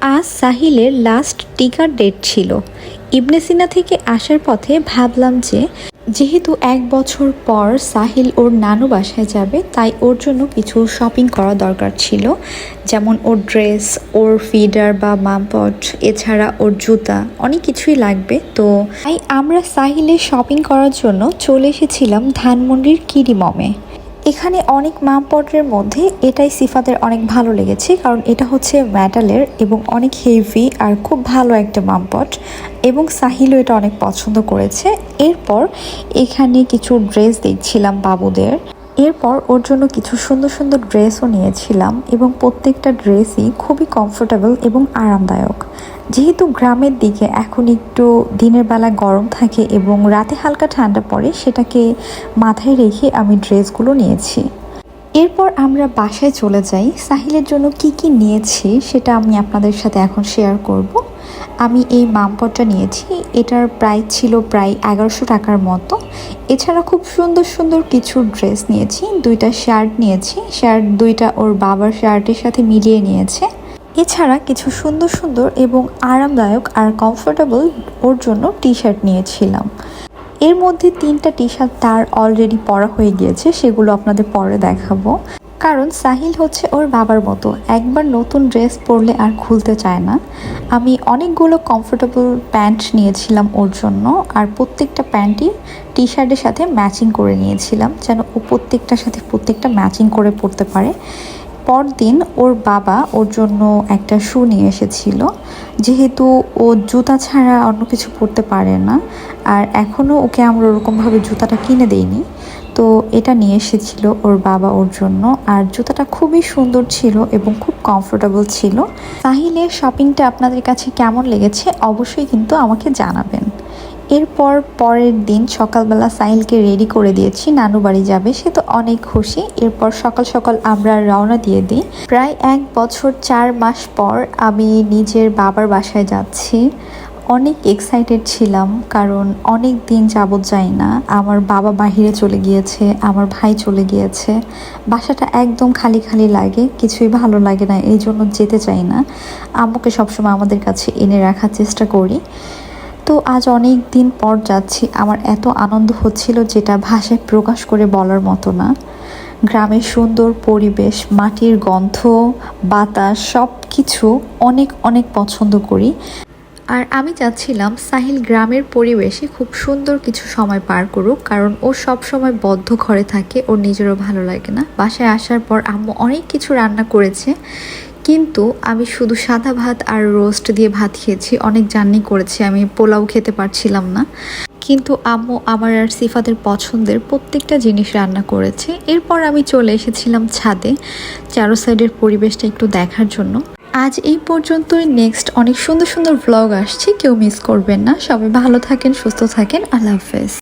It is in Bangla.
আজ সাহিলের লাস্ট টিকার ডেট ছিল। ইবনে সিনা থেকে আসার পথে ভাবলাম যে, যেহেতু এক বছর পর সাহিল ওর নানু বাসায় যাবে, তাই ওর জন্য কিছু শপিং করা দরকার ছিল। যেমন ওর ড্রেস ওর ফিডার বা মামপট এছাড়া ওর জুতা, অনেক কিছুই লাগবে। তো তাই আমরা সাহিলের শপিং করার জন্য চলে এসেছিলাম ধানমন্ডির কিরিমমে। এখানে অনেক মামপটের মধ্যে এটাই সিফাদের অনেক ভালো লেগেছে, কারণ এটা হচ্ছে ম্যাটালের এবং অনেক হেভি আর খুব ভালো একটা মামপট এবং সাহিলও এটা অনেক পছন্দ করেছে। এরপর এখানে কিছু ড্রেস দেখছিলাম বাবুদের। এরপর ওর জন্য কিছু সুন্দর সুন্দর ড্রেসও নিয়েছিলাম এবং প্রত্যেকটা ড্রেসই খুবই কমফোর্টেবল এবং আরামদায়ক। যেহেতু গ্রামের দিকে এখন একটু দিনের বেলা গরম থাকে এবং রাতে হালকা ঠান্ডা পড়ে, সেটাকে মাথায় রেখে আমি ড্রেসগুলো নিয়েছি। এরপর আমরা বাসায় চলে যাই। সাহিলের জন্য কি কি নিয়েছি সেটা আমি আপনাদের সাথে এখন শেয়ার করব। আমি এই মামপটটা নিয়েছি। এটার প্রাইস ছিল প্রায় এগারোশো টাকার মতো। এছাড়া খুব সুন্দর সুন্দর কিছু ড্রেস নিয়েছি। দুইটা শার্ট নিয়েছি। শার্ট দুইটা ওর বাবার শার্টের সাথে মিলিয়ে নিয়েছে। এছাড়া কিছু সুন্দর সুন্দর এবং আরামদায়ক আর কমফোর্টেবল ওর জন্য টি শার্ট নিয়েছিলাম। এর মধ্যে তিনটা টি শার্ট তার অলরেডি পরা হয়ে গিয়েছে। সেগুলো আপনাদের পরে দেখাবো। কারণ সাহিল হচ্ছে ওর বাবার মতো। একবার নতুন ড্রেস পরলে আর খুলতে চায় না। আমি অনেকগুলো কমফোর্টেবল প্যান্ট নিয়েছিলাম ওর জন্য, আর প্রত্যেকটা প্যান্টই টি শার্টের সাথে ম্যাচিং করে নিয়েছিলাম, যেন ও প্রত্যেকটার সাথে প্রত্যেকটা ম্যাচিং করে পরতে পারে। পরদিন ওর বাবা ওর জন্য একটা শু নিয়ে এসেছিল, যেহেতু ও জুতা ছাড়া অন্য কিছু পরতে পারে না, আর এখনও ওকে আমরা ওরকমভাবে জুতাটা কিনে দেইনি। তো এটা নিয়ে এসেছিল ওর বাবা ওর জন্য। আর জুতাটা খুবই সুন্দর ছিল এবং খুব কমফোর্টেবল ছিল। সাহিলের শপিংটা আপনাদের কাছে কেমন লেগেছে অবশ্যই কিন্তু আমাকে জানাবেন। এরপর পরের দিন সকালবেলা সাহিলকে রেডি করে দিয়েছি, নানু বাড়ি যাবে, সে তো অনেক খুশি। এরপর সকাল সকাল আমরা রওনা দিয়ে দিই। প্রায় এক বছর চার মাস পর আমি নিজের বাবার বাসায় যাচ্ছি। অনেক এক্সাইটেড ছিলাম, কারণ অনেক দিন যাবৎ যাই না। আমার বাবা বাহিরে চলে গিয়েছে, আমার ভাই চলে গিয়েছে। বাসাটা একদম খালি খালি লাগে, কিছুই ভালো লাগে না, এই জন্য যেতে চাই না। আম্মুকে সবসময় আমাদের কাছে এনে রাখার চেষ্টা করি। তো আজ অনেক দিন পর যাচ্ছি, আমার এত আনন্দ হচ্ছিল যেটা ভাষায় প্রকাশ করে বলার মতো না। গ্রামের সুন্দর পরিবেশ, মাটির গন্ধ, বাতাস সব কিছু অনেক অনেক পছন্দ করি। আর আমি চাচ্ছিলাম সাহিল গ্রামের পরিবেশে খুব সুন্দর কিছু সময় পার করুক, কারণ ও সব সময় বদ্ধ ঘরে থাকে ওর নিজেরও ভালো লাগে না। বাসায় আসার পর আম্মু অনেক কিছু রান্না করেছে, কিন্তু আমি শুধু সাদা ভাত আর রোস্ট দিয়ে ভাত খেয়েছি, অনেক জার্নি করেছি, আমি পোলাও খেতে পারছিলাম না। কিন্তু আম্মু আমার আর সিফাদের পছন্দের প্রত্যেকটা জিনিস রান্না করেছে। এরপর আমি চলে এসেছিলাম ছাদে, চারো সাইডের পরিবেশটা একটু দেখার জন্য। আজ এই পর্যন্তই। নেক্সট অনেক সুন্দর সুন্দর ব্লগ আসছে। কেউ মিস করবেন না। সবাই ভালো থাকেন, সুস্থ থাকেন। আল্লাহ হাফেজ।